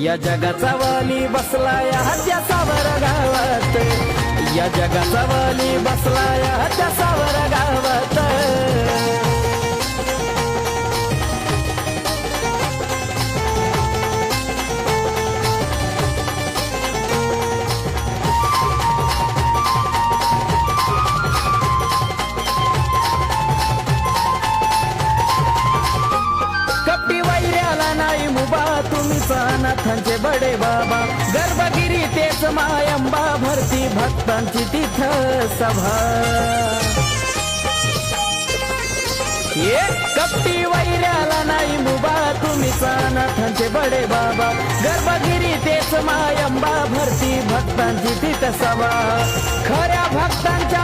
या जगाचा वाली बसला या हत्या सावर गावात. या जगाचा वाली मुबा तुम्हीच बडे बाबा गर्भगिरी तेच मायंबा भरती भक्तांची तिथ सभा. ये कपटी वैऱ्याला नाही मुबा तुम्हीच अनाथांचे बडे बाबा गर्भगिरी तेच मायंबा भरती भक्तांची तिथ सभा. खऱ्या भक्तांच्या